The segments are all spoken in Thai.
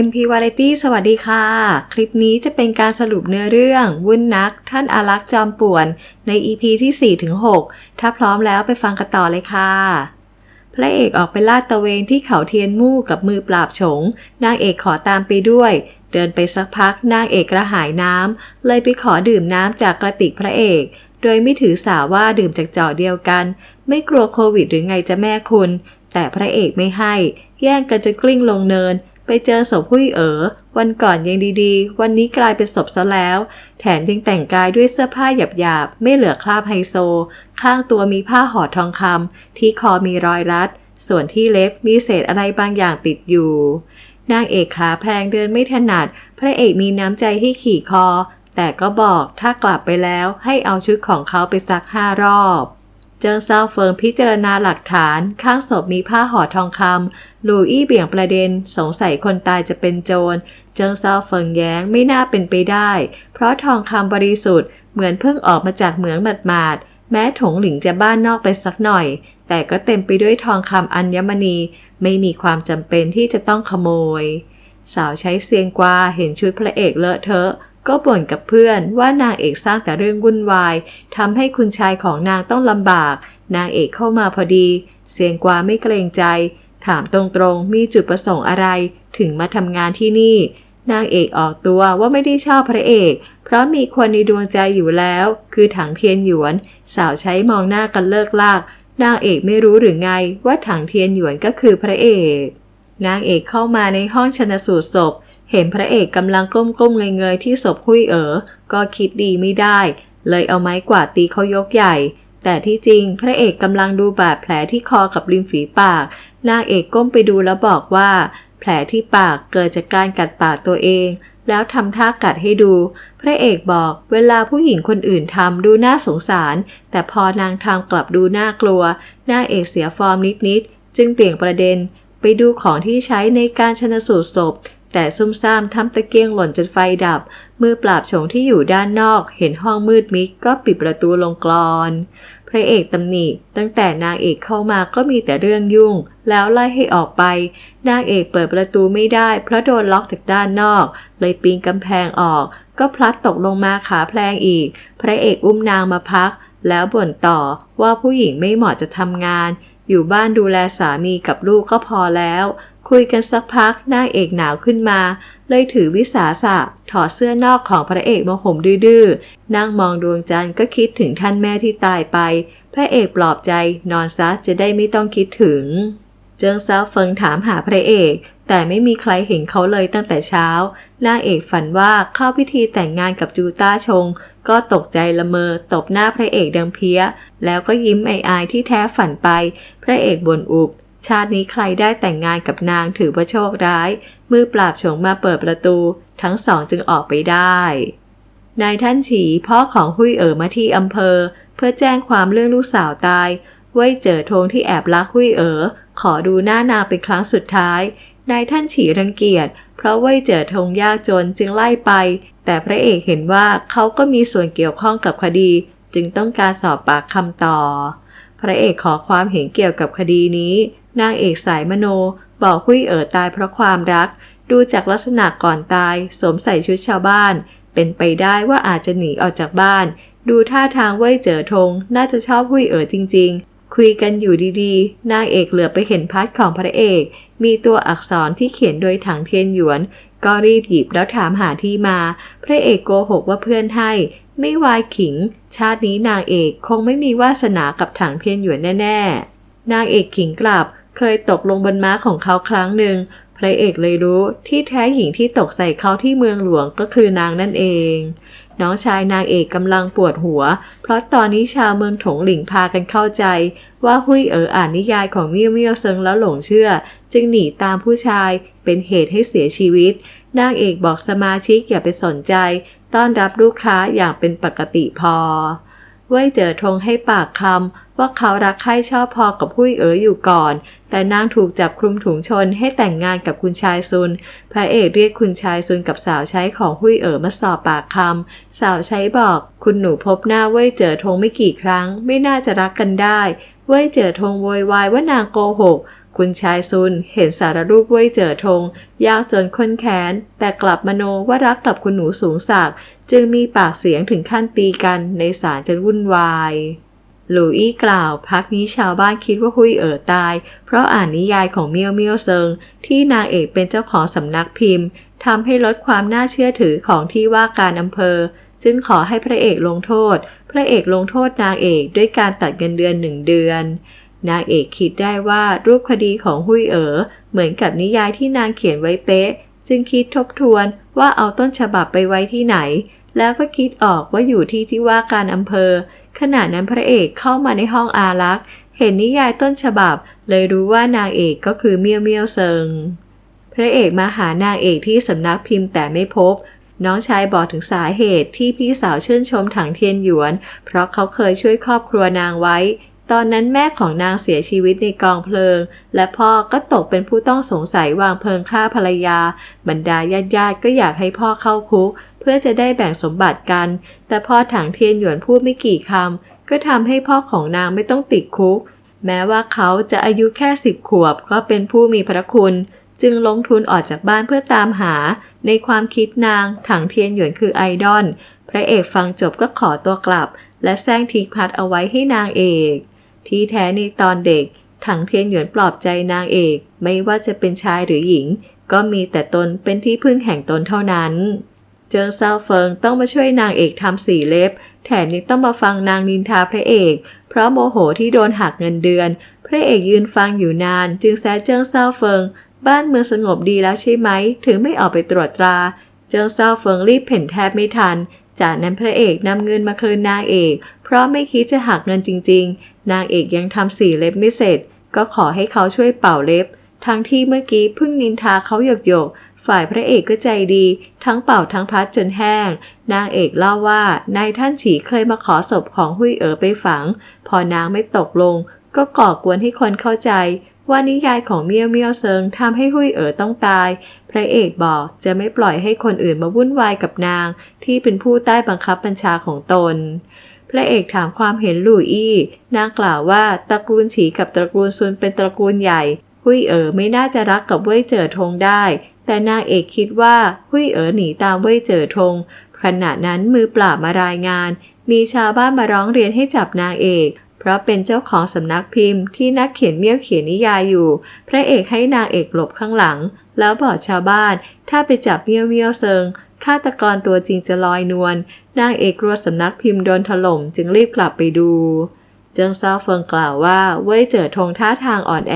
MP Variety สวัสดีค่ะ คลิปนี้จะเป็นการสรุปเนื้อเรื่อง วุ่นนัก ท่านอารักษ์จอมป่วน ใน EP ที่4-6ถ้าพร้อมแล้วไปฟังกันต่อเลยค่ะ พระเอกออกไปลาดตะเวนที่เขาเทียนมู่กับมือปราบฉง นางเอกขอตามไปด้วย เดินไปสักพักนางเอกกระหายน้ำ เลยไปขอดื่มน้ำจากกระติกพระเอก โดยไม่ถือสาว่าดื่มจากจอเดียวกัน ไม่กลัวโควิดหรือไงจะแม่คุณ แต่พระเอกไม่ให้ แย่งกันจนกลิ้งลงเนิน ไปเจอศพผู้เอ๋อ วันก่อนยังดีๆ วันนี้กลายเป็นศพซะแล้ว แถมยังแต่งกายด้วยเสื้อผ้าหยาบๆ ไม่เหลือคราบไฮโซ ข้างตัวมีผ้าห่อทองคำ ที่คอมีรอยรัด ส่วนที่เล็บมีเศษอะไรบางอย่างติดอยู่ นางเอกขาแพงเดินไม่ถนัด พระเอกมีน้ำใจให้ขี่คอ แต่ก็บอกถ้ากลับไปแล้วให้เอาชุดของเขาไปซักห้ารอบ เจิงเซาเฟิงพิจารณาหลักฐาน ข้างศพมีผ้าห่อทองคำลูอี้เบี่ยงประเด็น สงสัยคนตายจะเป็นโจร เจิงเซาเฟิงแย้งไม่น่าเป็นไปได้ เพราะทองคำบริสุทธิ์เหมือนเพิ่งออกมาจากเหมืองหมาดๆแม้ถงหลิงจะบ้านนอกไปสักหน่อย แต่ก็เต็มไปด้วยทองคำอัญมณี ไม่มีความจำเป็นที่จะต้องขโมย สาวใช้เซียงกวาเห็นชุดพระเอกเลอะเทอะ ก็บ่นกับเพื่อนว่านางเอกสร้างแต่เรื่องวุ่นวายทำให้คุณชายของนางต้องลำบาก นางเอกเข้ามาพอดีเซียงกวาไม่เกรงใจ ถามตรงๆ มีจุดประสงค์อะไร ถึงมาทำงานที่นี่ นางเอกออกตัวว่าไม่ได้ชอบพระเอก เพราะมีคนในดวงใจอยู่แล้ว คือถังเทียนหยวน สาวใช้มองหน้ากันเลิกลาก นางเอกไม่รู้หรือไงว่าถังเทียนหยวนก็คือพระเอก นางเอกเข้ามาในห้องชนสูตรศพ เห็นพระเอกกำลังก้มๆเงยๆที่ศพหุยเอ๋อ ก็คิดดีไม่ได้ เลยเอาไม้กวาดตีเขายกใหญ่ แต่ที่จริงพระเอกกำลังดูบาดแผลที่คอกับริมฝีปาก นางเอกก้มไปดูแล้วบอกว่า แผลที่ปากเกิดจากการกัดปากตัวเอง แล้วทำท่ากัดให้ดู พระเอกบอกเวลาผู้หญิงคนอื่นทำดูน่าสงสาร แต่พอนางทำกลับดูน่ากลัว นางเอกเสียฟอร์มนิดๆจึงเปลี่ยนประเด็นไปดูของที่ใช้ในการชนสูตรศพ แต่ซุ่มซ่ามทำตะเกียงหล่นจนไฟดับ มือปราบฉงที่อยู่ด้านนอก เห็นห้องมืดมิดก็ปิดประตูลงกรอน พระเอกตำหนิตั้งแต่นางเอกเข้ามาก็มีแต่เรื่องยุ่ง แล้วไล่ให้ออกไป นางเอกเปิดประตูไม่ได้ เพราะโดนล็อกจากด้านนอก เลยปีนกำแพงออก ก็พลัดตกลงมาขาแพลงอีก พระเอกอุ้มนางมาพัก แล้วบ่นต่อว่าผู้หญิงไม่เหมาะจะทำงาน อยู่บ้านดูแลสามีกับลูกก็พอแล้ว คุยกันสักพักนางเอกหนาวขึ้นมา เลยถือวิสาสะถอดเสื้อนอกของพระเอกมาห่มดื้อๆนั่งมองดวงจันทร์ก็คิดถึงท่านแม่ที่ตายไป พระเอกปลอบใจนอนซะจะได้ไม่ต้องคิดถึง เจิงเซาเฟิงถามหาพระเอก แต่ไม่มีใครเห็นเขาเลยตั้งแต่เช้านางเอกฝันว่าเข้าพิธีแต่งงานกับจูต้าชง ก็ตกใจละเมอตบหน้าพระเอกดังเพี้ย แล้วก็ยิ้มไอายที่แท้ฝันไป พระเอกบ่นอุบ ชาตินี้ใครได้แต่งงานกับนางถือว่าโชคร้าย มือปราบฉงมาเปิดประตู ทั้งสองจึงออกไปได้ นายท่านฉีพ่อของหุยเอ๋อมาที่อำเภอ เพื่อแจ้งความเรื่องลูกสาวตายไว้เจอทงที่แอบลักหุยเอ๋อขอดูหน้านางเป็นครั้งสุดท้าย นายท่านฉีรังเกียจเพราะไว้เจอทงยากจนจึงไล่ไป แต่พระเอกเห็นว่าเขาก็มีส่วนเกี่ยวข้องกับคดี จึงต้องการสอบปากคำต่อ พระเอกขอความเห็นเกี่ยวกับคดีนี้ นางเอกสายมโน บอกหุยเอ๋อตายเพราะความรัก ดูจากลักษณะก่อนตายสวมใส่ชุดชาวบ้าน เป็นไปได้ว่าอาจจะหนีออกจากบ้าน ดูท่าทางว่ยเจอทงน่าจะชอบหุยเอ๋อจริง ๆ คุยกันอยู่ดีๆ นางเอกเหลือไปเห็นพัดของพระเอก มีตัวอักษรที่เขียนโดยถังเทียนหยวน ก็รีบหยิบแล้วถามหาที่มา พระเอกโกหกว่าเพื่อนให้ไม่วายขิง ชาตินี้นางเอกคงไม่มีวาสนากับถังเทียนหยวนแน่ ๆ นางเอกขิงกลับ เคยตกลงบนม้าของเขาครั้งหนึ่ง พระเอกเลยรู้ที่แท้หญิงที่ตกใส่เขาที่เมืองหลวงก็คือนางนั่นเอง น้องชายนางเอกกำลังปวดหัว เพราะตอนนี้ชาวเมืองถงหลิงพากันเข้าใจ ว่าหุยเอ๋ออ่านนิยายของเมี่ยวเมี่ยวเซิงแล้วหลงเชื่อ จึงหนีตามผู้ชายเป็นเหตุให้เสียชีวิต นางเอกบอกสมาชิกอย่าไปสนใจ ต้อนรับลูกค้าอย่างเป็นปกติพอเว่ยเจอทงให้ปากคำว่าเขารักใคร่ชอบพอกับหุยเอ๋ออยู่ก่อน แต่นางถูกจับคลุมถุงชนให้แต่งงานกับคุณชายซุน พระเอกเรียกคุณชายซุนกับสาวใช้ของหุยเอ๋อมาสอบปากคำ สาวใช้บอก คุณหนูพบหน้าเว่ยเจอทงไม่กี่ครั้ง ไม่น่าจะรักกันได้ เว่ยเจอทงโวยวายว่านางโกหกคุณชายซุนเห็นสารรูปเว่ยเจ๋อทง ยากจนค้นแค้น แต่กลับมโนว่ารักกับคุณหนูสูงศัก จึงมีปากเสียงถึงขั้นตีกันในศาลจนวุ่นวาย หลูอี้กล่าว พักนี้ชาวบ้านคิดว่าหุยเอ๋อตาย เพราะอ่านนิยายของเมียวเมียวเซิง ที่นางเอกเป็นเจ้าของสำนักพิมพ์ทำให้ลดความน่าเชื่อถือของที่ว่าการอำเภอ จึงขอให้พระเอกลงโทษ พระเอกลงโทษนางเอกด้วยการตัดเงินเดือนหนึ่งเดือน นางเอกคิดได้ว่ารูปคดีของหุยเอ๋อเหมือนกับนิยายที่นางเขียนไว้เป๊ะ จึงคิดทบทวนว่าเอาต้นฉบับไปไว้ที่ไหน แล้วก็คิดออกว่าอยู่ที่ที่ว่าการอำเภอ ขณะนั้นพระเอกเข้ามาในห้องอารักษ์ เห็นนิยายต้นฉบับ เลยรู้ว่านางเอกก็คือเมียวเมียวเซิง พระเอกมาหานางเอกที่สำนักพิมพ์แต่ไม่พบ น้องชายบอกถึงสาเหตุที่พี่สาวชื่นชมถังเทียนหยวน เพราะเขาเคยช่วยครอบครัวนางไว้ ตอนนั้นแม่ของนางเสียชีวิตในกองเพลิง และพ่อก็ตกเป็นผู้ต้องสงสัยวางเพลิงฆ่าภรรยา บรรดาญาติญาติก็อยากให้พ่อเข้าคุก เพื่อจะได้แบ่งสมบัติกัน แต่พ่อถังเทียนหยวนพูดไม่กี่คำก็ทำให้พ่อของนางไม่ต้องติดคุก แม้ว่าเขาจะอายุแค่สิบขวบก็เป็นผู้มีพระคุณ จึงลงทุนออกจากบ้านเพื่อตามหา ในความคิดนางถังเทียนหยวนคือไอดอลพระเอกฟังจบก็ขอตัวกลับ และแซงทีพัดเอาไว้ให้นางเอก ที่แท้ในตอนเด็ก ถังเทียนหยวนปลอบใจนางเอก ไม่ว่าจะเป็นชายหรือหญิง ก็มีแต่ตนเป็นที่พึ่งแห่งตนเท่านั้น เจิงเซาเฟิงต้องมาช่วยนางเอกทำสีเล็บ แถมยังต้องมาฟังนางนินทาพระเอก เพราะโมโหที่โดนหักเงินเดือน พระเอกยืนฟังอยู่นาน จึงแซะเจิงเซาเฟิง บ้านเมืองสงบดีแล้วใช่ไหม ถึงไม่ออกไปตรวจตรา เจิงเซาเฟิงรีบเพ่นแทบไม่ทัน จากนั้นพระเอกนำเงินมาคืนนางเอก เพราะไม่คิดจะหักเงินจริง ๆ นางเอกยังทำสีเล็บไม่เสร็จ ก็ขอให้เขาช่วยเป่าเล็บ ทั้งที่เมื่อกี้เพิ่งนินทาเขาหยกหยกฝ่ายพระเอกก็ใจดี ทั้งเป่าทั้งพัดจนแห้ง นางเอกเล่าว่านายท่านฉีเคยมาขอศพของหุยเอ๋อไปฝัง พอนางไม่ตกลง ก็ก่อกวนให้คนเข้าใจ ว่านิยายของเมียวเมียวเซิงทำให้หุยเอ๋อต้องตาย พระเอกบอกจะไม่ปล่อยให้คนอื่นมาวุ่นวายกับนาง ที่เป็นผู้ใต้บังคับบัญชาของตน พระเอกถามความเห็นหลู่อี้นางกล่าวว่าตระกูลฉีกับตระกูลซุนเป็นตระกูลใหญ่หุยเอ๋อไม่น่าจะรักกับเว่ยเจ๋อทงได้ แต่นางเอกคิดว่าหุยเอ๋อหนีตามเว่ยเจ๋อทงขณะนั้นมือปราบมารายงาน มีชาวบ้านมาร้องเรียนให้จับนางเอก เพราะเป็นเจ้าของสำนักพิมพ์ที่นักเขียนเมี่ยวเขียนนิยายอยู่ พระเอกให้นางเอกหลบข้างหลัง แล้วบอกชาวบ้าน ถ้าไปจับเมี่ยวเมี่ยวเซิงฆาตกรตัวจริงจะลอยนวล นางเอกกลัวสำนักพิมพ์โดนถล่มจึงรีบกลับไปดู เจิงเซาเฟิงกล่าวว่าเว่ยเจ๋อทงท่าทางอ่อนแอ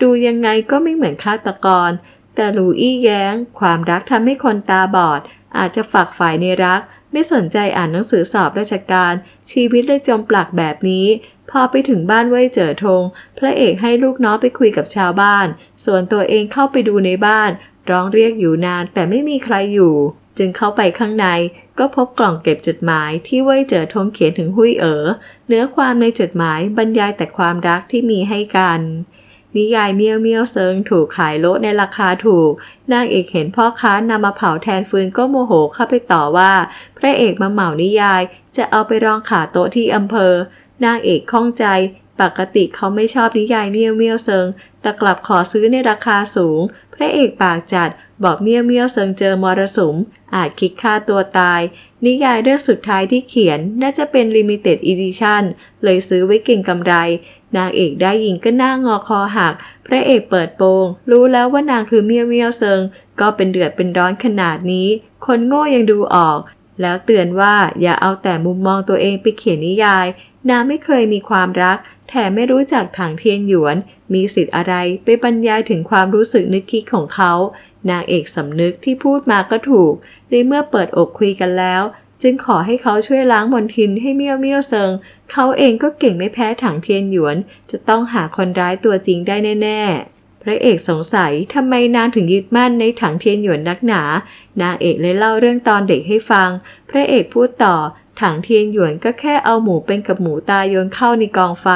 ดูยังไงก็ไม่เหมือนฆาตกร แต่หลูอี้แย้ง ความรักทำให้คนตาบอด อาจจะฝักฝ่ายในรัก ไม่สนใจอ่านหนังสือสอบราชการ ชีวิตเลยจมปลักแบบนี้ พอไปถึงบ้านเว่ยเจ๋อทง พระเอกให้ลูกน้องไปคุยกับชาวบ้าน ส่วนตัวเองเข้าไปดูในบ้าน ร้องเรียกอยู่นานแต่ไม่มีใครอยู่ จึงเข้าไปข้างในก็พบกล่องเก็บจดหมายที่เว่ยเจ๋อทงเขียนถึงหุยเอ๋อเนื้อความในจดหมายบรรยายแต่ความรักที่มีให้กัน นิยายเมียวเมียวเซิงถูกขายโลดในราคาถูกนางเอกเห็นพ่อค้านำมาเผาแทนฟืนก็โมโหเข้าไปต่อว่า พระเอกมาเหมานิยาย จะเอาไปรองขาโต๊ะที่อำเภอ นางเอกข้องใจปกติเขาไม่ชอบนิยายเมียวเมียวเซิง แต่กลับขอซื้อในราคาสูง พระเอกปากจัดบอกเมียวเมียวเซิงเจอมรสุม อาจคิดฆ่าตัวตาย นิยายเรื่องสุดท้ายที่เขียนน่าจะเป็น Limited Edition เลยซื้อไว้เก่งกำไร นางเอกได้ยิงก็หน้างอคอหัก พระเอกเปิดโปง รู้แล้วว่านางคือเมียวเมียวเซิง ก็เป็นเดือดเป็นร้อนขนาดนี้ คนโง่ยังดูออก แล้วเตือนว่าอย่าเอาแต่มุมมองตัวเองไปเขียนนิยาย นางไม่เคยมีความรัก แถมไม่รู้จักถังเทียนหยวน มีสิทธิ์อะไรไปบรรยายถึงความรู้สึกนึกคิดของเขา นางเอกสำนึกที่พูดมาก็ถูก ในเมื่อเปิดอกคุยกันแล้ว จึงขอให้เขาช่วยล้างมนทินให้เมี่ยวเมี่ยวเซิง เขาเองก็เก่งไม่แพ้ถังเทียนหยวน จะต้องหาคนร้ายตัวจริงได้แน่ ๆพระเอกสงสัยทำไมนางถึงยึดมั่นในถังเทียนหยวนนักหนา นางเอกเลยเล่าเรื่องตอนเด็กให้ฟัง พระเอกพูดต่อ ถังเทียนหยวนก็แค่เอาหมูเป็นกับหมูตายโยนเข้าในกองไฟ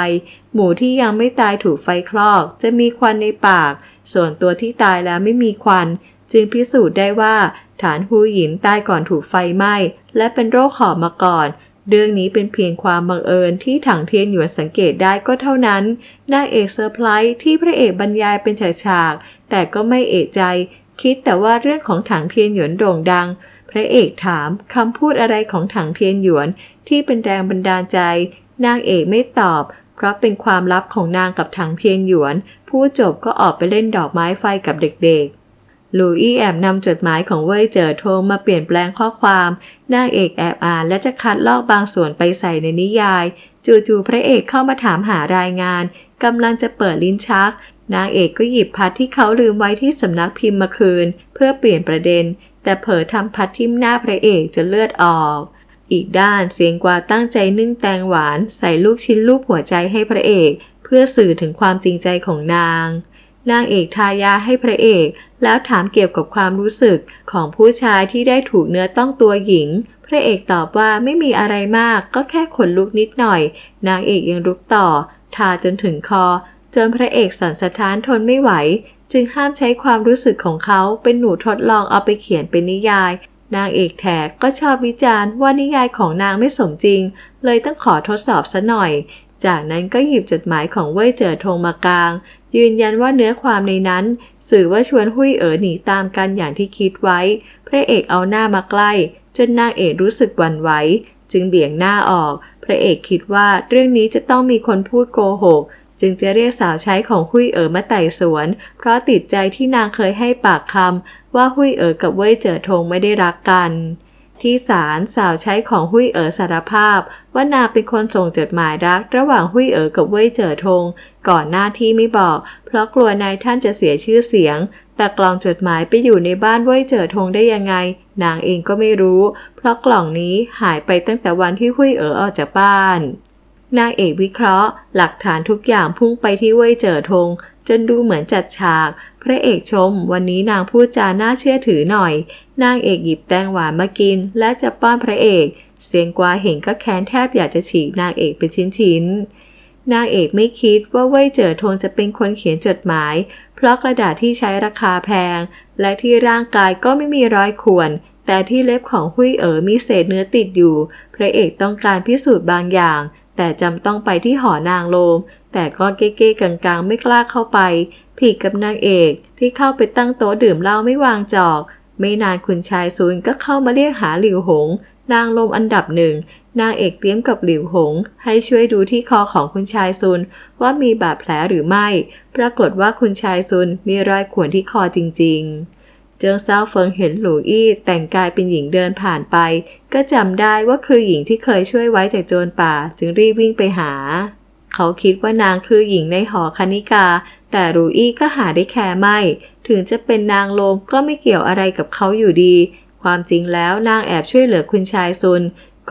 หมูที่ยังไม่ตายถูกไฟคลอก จะมีควันในปาก ส่วนตัวที่ตายแล้วไม่มีควัน จึงพิสูจน์ได้ว่า ฐานฮูหยินตายก่อนถูกไฟไหม้ และเป็นโรคหอบมาก่อน เรื่องนี้เป็นเพียงความบังเอิญที่ถังเทียนหยวนสังเกตได้ก็เท่านั้นนางเอกเซอร์ไพรส์ที่พระเอกบรรยายเป็นฉากๆแต่ก็ไม่เอกใจ คิดแต่ว่าเรื่องของถังเทียนหยวนโด่งดัง พระเอกถามคำพูดอะไรของถังเทียนหยวนที่เป็นแรงบันดาลใจ นางเอกไม่ตอบ เพราะเป็นความลับของนางกับถังเทียนหยวน ผู้จบก็ออกไปเล่นดอกไม้ไฟกับเด็กๆลูอี้แอบนำจดหมายของเว่ยเจ๋อโทงมาเปลี่ยนแปลงข้อความ นางเอกแอบอ่านและจะคัดลอกบางส่วนไปใส่ในนิยาย จู่ๆพระเอกเข้ามาถามหารายงานกำลังจะเปิดลิ้นชักนางเอกก็หยิบพัดที่เขาลืมไว้ที่สำนักพิมพ์มาคืน เพื่อเปลี่ยนประเด็น แต่เผลอทำพัดทิ่มหน้าพระเอกจนเลือดออก อีกด้านเสียงกวาตั้งใจนึ่งแตงหวานใส่ลูกชิ้นลูกหัวใจให้พระเอก เพื่อสื่อถึงความจริงใจของนาง นางเอกทายาให้พระเอก แล้วถามเกี่ยวกับความรู้สึกของผู้ชายที่ได้ถูกเนื้อต้องตัวหญิง พระเอกตอบว่าไม่มีอะไรมากก็แค่ขนลุกนิดหน่อย นางเอกยังลุกต่อ ทาจนถึงคอจนพระเอกสั่นสะท้านทนไม่ไหว จึงห้ามใช้ความรู้สึกของเขาเป็นหนูทดลองเอาไปเขียนเป็นนิยาย นางเอกแขกก็ชอบวิจารณ์ว่านิยายของนางไม่สมจริง เลยต้องขอทดสอบซะหน่อย จากนั้นก็หยิบจดหมายของเว่ยเจ๋อทงมากลาง ยืนยันว่าเนื้อความในนั้น สื่อว่าชวนหุยเอ๋อหนีตามกันอย่างที่คิดไว้ พระเอกเอาหน้ามาใกล้ จนนางเอกรู้สึกหวั่นไหวจึงเบี่ยงหน้าออก พระเอกคิดว่าเรื่องนี้จะต้องมีคนพูดโกหก จึงจะเรียกสาวใช้ของหุยเอ๋อมาไต่สวน เพราะติดใจที่นางเคยให้ปากคำว่าหุยเอ๋อกับเว่ยเจ๋อทงไม่ได้รักกัน ที่ศาลสาวใช้ของหุยเอ๋อสารภาพ ว่านางเป็นคนส่งจดหมายรัก ระหว่างหุยเอ๋อกับเว่ยเจ๋อทง ก่อนหน้าที่ไม่บอก เพราะกลัวนายท่านจะเสียชื่อเสียง แต่กล่องจดหมายไปอยู่ในบ้านเว่ยเจ๋อทงได้ยังไง นางเองก็ไม่รู้ เพราะกล่องนี้หายไปตั้งแต่วันที่หุยเอ๋อออกจากบ้าน นางเอกวิเคราะห์ หลักฐานทุกอย่างพุ่งไปที่เว่ยเจ๋อทง จนดูเหมือนจัดฉาก พระเอกชม วันนี้นางพูดจาน่าเชื่อถือหน่อย นางเอกหยิบแตงหวานมากิน และจะป้อนพระเอก เสียงกวาเห็นก็แค้นแทบอยากจะฉีกนางเอกเป็นชิ้นๆนางเอกไม่คิดว่าเว่ยเจ๋อทงจะเป็นคนเขียนจดหมาย เพราะกระดาษที่ใช้ราคาแพง และที่ร่างกายก็ไม่มีรอยข่วนแต่ที่เล็บของหุยเอ๋อมีเศษเนื้อติดอยู่ พระเอกต้องการพิสูจน์บางอย่าง แต่จำต้องไปที่หอนางโลม แต่ก็เก้ๆกังๆ ไม่กล้าเข้าไปผิดกับนางเอกที่เข้าไปตั้งโต๊ะดื่มเหล้าไม่วางจอก ไม่นานคุณชายซุนก็เข้ามาเรียกหาหลิวหง นางลมอันดับหนึ่ง นางเอกเตรียมกับหลิวหง ให้ช่วยดูที่คอของคุณชายซุน ว่ามีบาดแผลหรือไม่ ปรากฏว่าคุณชายซุนมีรอยข่วนที่คอจริง ๆ เจิงเซาเฟิงเห็นหลูอี้แต่งกายเป็นหญิงเดินผ่านไป ก็จำได้ว่าคือหญิงที่เคยช่วยไว้จากโจรป่า จึงรีบวิ่งไปหา เขาคิดว่านางคือหญิงในหอคณิกา แต่รูอี้ก็หาได้แค่ไม่ ถึงจะเป็นนางโลมก็ไม่เกี่ยวอะไรกับเขาอยู่ดี ความจริงแล้วนางแอบช่วยเหลือคุณชายซุน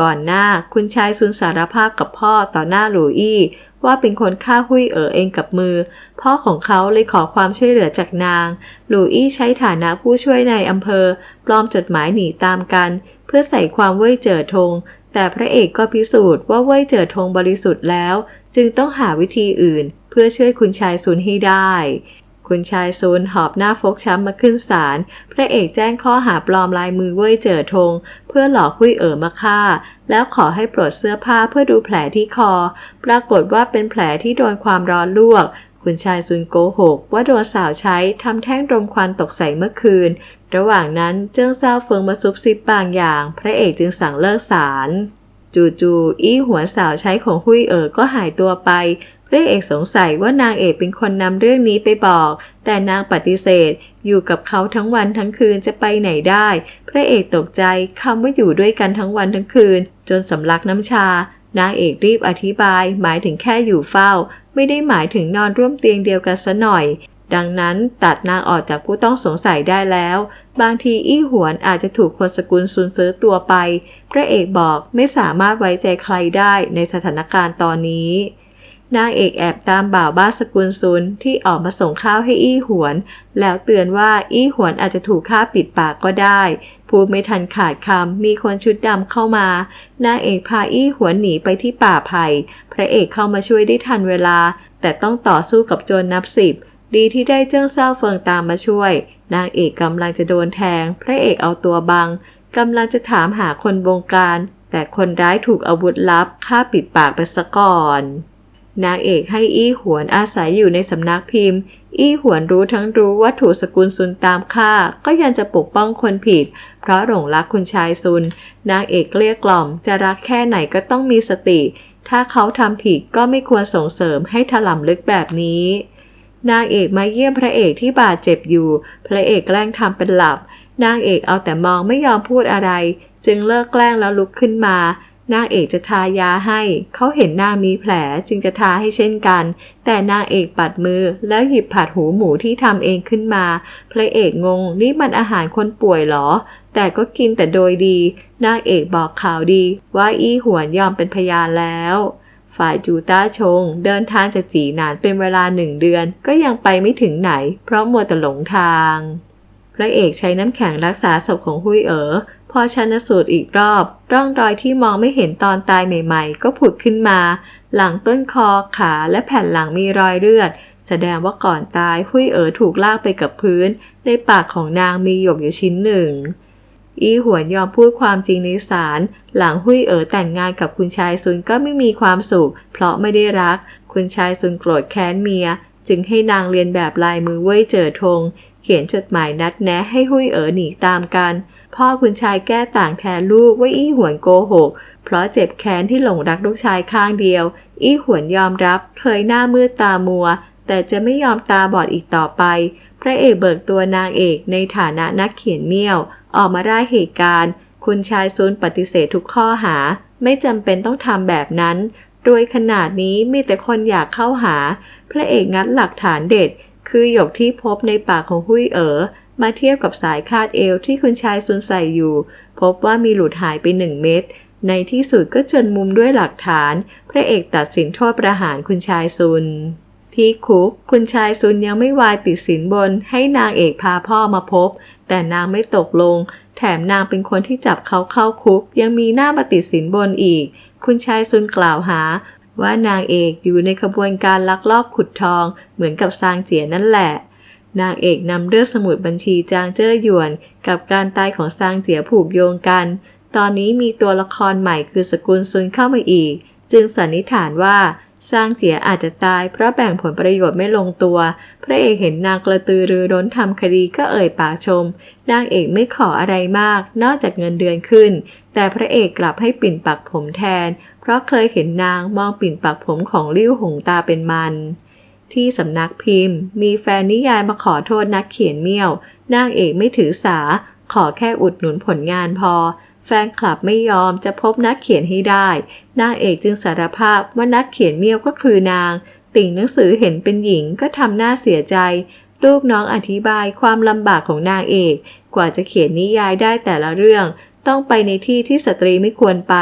ก่อนหน้าคุณชายซุนสารภาพกับพ่อต่อหน้าหลูอี้ ว่าเป็นคนฆ่าหุยเอ๋อเองกับมือ พ่อของเขาเลยขอความช่วยเหลือจากนาง หลุยใช้ฐานะผู้ช่วยในอำเภอ ปลอมจดหมายหนีตามกัน เพื่อใส่ความเว่ยเจ๋อทง แต่พระเอกก็พิสูจน์ว่าเว่ยเจ๋อทงบริสุทธิ์แล้ว จึงต้องหาวิธีอื่น เพื่อช่วยคุณชายซุนให้ได้ คุณชายซุนหอบหน้าฟกช้ำมาขึ้นศาล พระเอกแจ้งข้อหาปลอมลายมือเว่ยเจ๋อทง เพื่อหลอกหุยเอ๋อมาฆ่า แล้วขอให้ปลดเสื้อผ้าเพื่อดูแผลที่คอ ปรากฏว่าเป็นแผลที่โดนความร้อนลวก คุณชายซุนโกหก ว่าโดนสาวใช้ทำแท่งรมควันตกใส่เมื่อคืน ระหว่างนั้นเจิ้งเซาเฟิงมาซุบซิบบางอย่าง พระเอกจึงสั่งเลิกศาลจู่ๆอี้หัวสาวใช้ของหุยเอ๋อก็หายตัวไป พระเอกสงสัยว่านางเอกเป็นคนนำเรื่องนี้ไปบอก แต่นางปฏิเสธ อยู่กับเขาทั้งวันทั้งคืนจะไปไหนได้ พระเอกตกใจคำว่าอยู่ด้วยกันทั้งวันทั้งคืน จนสำลักน้ำชา นางเอกรีบอธิบาย หมายถึงแค่อยู่เฝ้า ไม่ได้หมายถึงนอนร่วมเตียงเดียวกันซะหน่อย ดังนั้นตัดนางออกจากผู้ต้องสงสัยได้แล้ว บางทีอี้หวนอาจจะถูกคนสกุลซุนซื้อตัวไป พระเอกบอกไม่สามารถไว้ใจใครได้ในสถานการณ์ตอนนี้ นางเอกแอบตามบ่าวบ้าสกุลซุนที่ออกมาส่งข้าวให้อี้หวน แล้วเตือนว่าอี้หวนอาจจะถูกฆ่าปิดปากก็ได้พูดไม่ทันขาดคำมีคนชุดดำเข้ามานางเอกพาอี้หวนหนีไปที่ป่าไผ่พระเอกเข้ามาช่วยได้ทันเวลา แต่ต้องต่อสู้กับโจรนับสิบดีที่ได้เจิ้งเศร้าเฟิงตามมาช่วย นางเอกกำลังจะโดนแทง พระเอกเอาตัวบังกำลังจะถามหาคนบงการ แต่คนร้ายถูกอาวุธลับฆ่าปิดปากไปซะก่อน นางเอกให้อี้หวนอาศัยอยู่ในสำนักพิมพ์ อี้หวนรู้ทั้งรู้ว่าถูกสกุลซุนตามฆ่า ก็ยังจะปกป้องคนผิด เพราะหลงรักคุณชายซุน นางเอกเกลี้ยกล่อม จะรักแค่ไหนก็ต้องมีสติ ถ้าเขาทำผิดก็ไม่ควรส่งเสริมให้ถล่มลึกแบบนี้ นางเอกมาเยี่ยมพระเอกที่บาดเจ็บอยู่ พระเอกแกล้งทำเป็นหลับ นางเอกเอาแต่มองไม่ยอมพูดอะไร จึงเลิกแกล้งแล้วลุกขึ้นมา นางเอกจะทายาให้ เขาเห็นนางมีแผลจึงจะทาให้เช่นกัน แต่นางเอกปัดมือแล้วหยิบผัดหูหมูที่ทำเองขึ้นมา พระเอกงงนี่มันอาหารคนป่วยเหรอ แต่ก็กินแต่โดยดี นางเอกบอกข่าวดี ว่าอี้หวนยอมเป็นพยานแล้วฝ่ายจูต้าชง เดินทางจากจีหนานเป็นเวลาหนึ่งเดือน ก็ยังไปไม่ถึงไหน เพราะมัวแต่หลงทาง พระเอกใช้น้ำแข็งรักษาศพของหุยเอ๋อ พอชันสูตรอีกรอบ ร่องรอยที่มองไม่เห็นตอนตายใหม่ๆ ก็ผุดขึ้นมา หลังต้นคอขาและแผ่นหลังมีรอยเลือด แสดงว่าก่อนตายหุยเอ๋อถูกลากไปกับพื้น ในปากของนางมีหยกอยู่ชิ้นหนึ่ง อีหวนยอมพูดความจริงในศาลหลังหุยเอ๋อแต่งงานกับคุณชายซุนก็ไม่มีความสุข เพราะไม่ได้รัก คุณชายซุนโกรธแค้นเมีย จึงให้นางเรียนแบบลายมือเว่ยเจอทง เขียนจดหมายนัดแนะให้หุยเอ๋อหนีตามกัน พ่อคุณชายแก้ต่างแทนลูกว่าอี้หวนโกหก เพราะเจ็บแค้นที่หลงรักลูกชายข้างเดียว อี้หวนยอมรับเคยหน้ามืดตามัว แต่จะไม่ยอมตาบอดอีกต่อไป พระเอกเบิกตัวนางเอกในฐานะนักเขียนเมี่ยว ออกมาร่ายเหตุการณ์ คุณชายซุนปฏิเสธทุกข้อหา ไม่จำเป็นต้องทำแบบนั้นโดยขนาดนี้มีแต่คนอยากเข้าหา พระเอกงัดหลักฐานเด็ด คือหยกที่พบในปากของหุยเอ๋อ มาเทียบกับสายคาดเอวที่คุณชายซุนใส่อยู่ พบว่ามีหลุดหายไปหนึ่งเม็ดในที่สุดก็จนมุมด้วยหลักฐาน พระเอกตัดสินโทษประหารคุณชายซุน ที่คุก คุณชายซุนยังไม่วายติดสินบน ให้นางเอกพาพ่อมาพบ แต่นางไม่ตกลง แถมนางเป็นคนที่จับเขาเข้าคุก ยังมีหน้ามาติดสินบนอีก คุณชายซุนกล่าวหา ว่านางเอกอยู่ในขบวนการลักลอบขุดทอง เหมือนกับซางเจียนั่นแหละ นางเอกนำเรื่องสมุดบัญชีจางเจ้อหยวน กับการตายของซางเจียผูกโยงกัน ตอนนี้มีตัวละครใหม่คือสกุลซุนเข้ามาอีก จึงสันนิษฐานว่าซางเสียอาจจะตายเพราะแบ่งผลประโยชน์ไม่ลงตัว พระเอกเห็นนางกระตือรือร้นทำคดีก็เอ่ยปากชม นางเอกไม่ขออะไรมาก นอกจากเงินเดือนขึ้น แต่พระเอกกลับให้ปิ่นปักผมแทน เพราะเคยเห็นนางมองปิ่นปักผมของลิ้วหงตาเป็นมัน ที่สำนักพิมพ์ มีแฟนนิยายมาขอโทษนักเขียนเมี่ยวนางเอกไม่ถือสา ขอแค่อุดหนุนผลงานพอ แฟนคลับไม่ยอมจะพบนักเขียนให้ได้ นางเอกจึงสารภาพว่านักเขียนเมี่ยวก็คือนาง ติ่งหนังสือเห็นเป็นหญิงก็ทำหน้าเสียใจ ลูกน้องอธิบายความลำบากของนางเอก กว่าจะเขียนนิยายได้แต่ละเรื่อง ต้องไปในที่ที่สตรีไม่ควรไป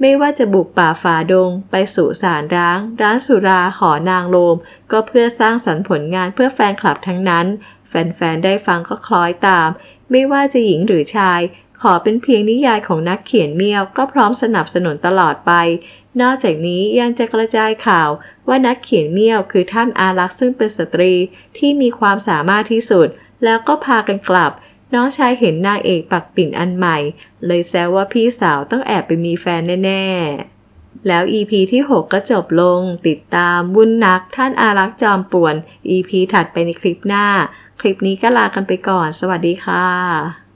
ไม่ว่าจะบุกป่าฝ่าดง ไปสู่สารร้าง ร้านสุราหอนางโลม ก็เพื่อสร้างสรรค์ผลงานเพื่อแฟนคลับทั้งนั้น แฟนๆ ได้ฟังก็คล้อยตาม ไม่ว่าจะหญิงหรือชาย ขอเป็นเพียงนิยายของนักเขียนเมียวก็พร้อมสนับสนุนตลอดไป นอกจากนี้ยังจะกระจายข่าวว่านักเขียนเมียวคือท่านอารักษ์ซึ่งเป็นสตรีที่มีความสามารถที่สุด แล้วก็พากันกลับ น้องชายเห็นนางเอกปักปิ่นอันใหม่ เลยแซวว่าพี่สาวต้องแอบไปมีแฟนแน่ ๆ แล้ว EP ที่ 6 ก็จบลง ติดตามวุ่นนักท่านอารักษ์จอมป่วน EP ถัดไปในคลิปหน้า คลิปนี้ก็ลากันไปก่อน สวัสดีค่ะ